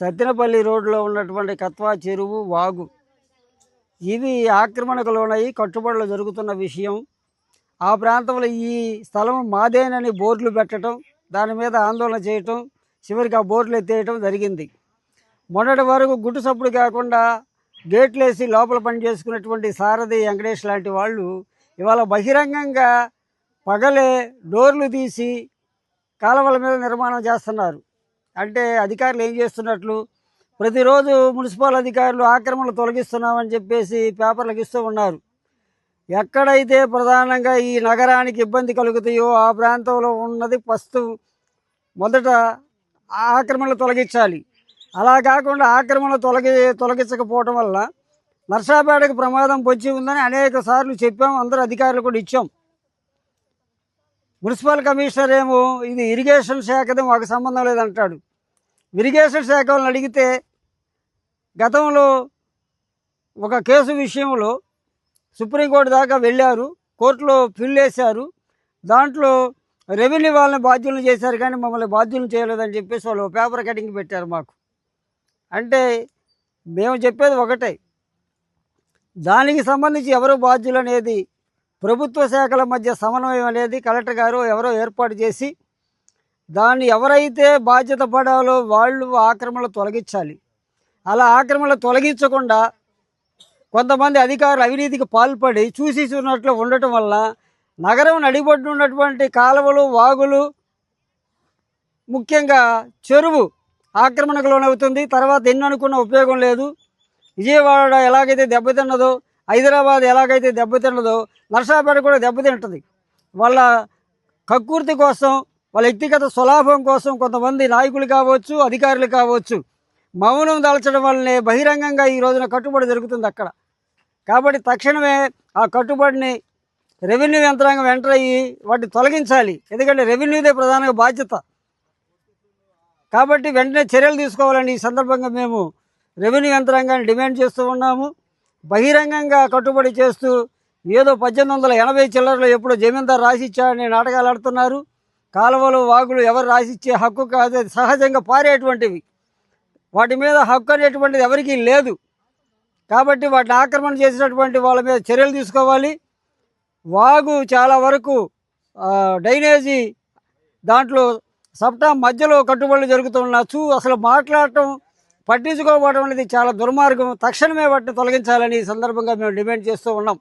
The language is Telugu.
సత్తెనపల్లి రోడ్లో ఉన్నటువంటి కత్వా చెరువు వాగు. ఇవి ఆక్రమణకు లోనయి కట్టుబడులు జరుగుతున్న విషయం. ఆ ప్రాంతంలో ఈ స్థలం మాదేనని బోర్డులు పెట్టడం దాని మీద ఆందోళన చేయటం చివరికి ఆ బోర్డులు ఎత్తేయటం జరిగింది. మొన్నటి వరకు గుట్టు సప్పుడు కాకుండా గేట్లు వేసి లోపల పని చేసుకున్నటువంటి సారథి వెంకటేష్ లాంటి వాళ్ళు ఇవాళ బహిరంగంగా పగలే డోర్లు తీసి కాలువల మీద నిర్మాణం చేస్తున్నారు. అంటే అధికారులు ఏం చేస్తున్నట్లు? ప్రతిరోజు మున్సిపల్ అధికారులు ఆక్రమణలు తొలగిస్తున్నామని చెప్పేసి పేపర్లకు ఇస్తూ ఉన్నారు. ఎక్కడైతే ప్రధానంగా ఈ నగరానికి ఇబ్బంది కలుగుతాయో ఆ ప్రాంతంలో ఉన్నది ఫస్ట్ మొదట ఆ ఆక్రమణలు తొలగించాలి. అలా కాకుండా ఆక్రమణలు తొలగి తొలగించకపోవడం వల్ల నర్సాపేటకు ప్రమాదం పొంచి ఉందని అనేక సార్లు చెప్పాం అందరూ అధికారులు కూడా ఇచ్చాం. మున్సిపల్ కమిషనర్ ఏమో ఇది ఇరిగేషన్ శాఖది మాకు సంబంధం లేదంటాడు. ఇరిగేషన్ శాఖ వాళ్ళని అడిగితే గతంలో ఒక కేసు విషయంలో సుప్రీంకోర్టు దాకా వెళ్ళారు కోర్టులో ఫిల్ వేశారు దాంట్లో రెవెన్యూ వాళ్ళని బాధ్యులను చేశారు కానీ మమ్మల్ని బాధ్యులను చేయలేదని చెప్పేసి వాళ్ళు పేపర్ కటింగ్ పెట్టారు మాకు. అంటే మేము చెప్పేది ఒకటే దానికి సంబంధించి ఎవరు బాధ్యులు అనేది ప్రభుత్వ శాఖల మధ్య సమన్వయం అనేది కలెక్టర్ గారు ఎవరో ఏర్పాటు చేసి దాన్ని ఎవరైతే బాధ్యత పడాలో వాళ్ళు ఆక్రమణలు తొలగించాలి. అలా ఆక్రమణలు తొలగించకుండా కొంతమంది అధికారులు అవినీతికి పాల్పడి చూసి చూసినట్లు ఉండటం వల్ల నగరం నడిబొడ్డు ఉన్నటువంటి కాలువలు వాగులు ముఖ్యంగా చెరువు ఆక్రమణకు లోనవుతుంది. తర్వాత ఎన్ని అనుకున్న ఉపయోగం లేదు. విజయవాడ ఎలాగైతే దెబ్బతిన్నదో హైదరాబాద్ ఎలాగైతే దెబ్బతిన్నదో నర్సాపేట కూడా దెబ్బతింటుంది. వాళ్ళ కక్కుర్తి కోసం వాళ్ళ వ్యక్తిగత స్వలాభం కోసం కొంతమంది నాయకులు కావచ్చు అధికారులు కావచ్చు మౌనం దాల్చడం వల్లనే బహిరంగంగా ఈ రోజున కట్టుబడి జరుగుతుంది అక్కడ. కాబట్టి తక్షణమే ఆ కట్టుబడిని రెవెన్యూ యంత్రాంగం ఎంటర్ అయ్యి వాటిని తొలగించాలి. ఎందుకంటే రెవెన్యూదే ప్రధాన బాధ్యత. కాబట్టి వెంటనే చర్యలు తీసుకోవాలని ఈ సందర్భంగా మేము రెవెన్యూ యంత్రాంగాన్ని డిమాండ్ చేస్తూ ఉన్నాము. బహిరంగంగా కట్టుబడి చేస్తూ ఏదో పద్దెనిమిది వందల ఎనభై చిల్లరలో ఎప్పుడో జమీందారు రాసిచ్చాడని నాటకాలు ఆడుతున్నారు. కాలువలు వాగులు ఎవరు రాసిచ్చే హక్కు కాదు అది సహజంగా పారేటువంటివి. వాటి మీద హక్కు అనేటువంటిది ఎవరికీ లేదు. కాబట్టి వాటిని ఆక్రమణ చేసినటువంటి వాళ్ళ మీద చర్యలు తీసుకోవాలి. వాగు చాలా వరకు డైనేజీ దాంట్లో సప్టా మధ్యలో కట్టుబడులు జరుగుతున్న చూ అసలు మాట్లాడటం పట్టించుకోవడం అనేది చాలా దుర్మార్గం. తక్షణమే వాటిని తొలగించాలని ఈ సందర్భంగా మేము డిమాండ్ చేస్తూ ఉన్నాం.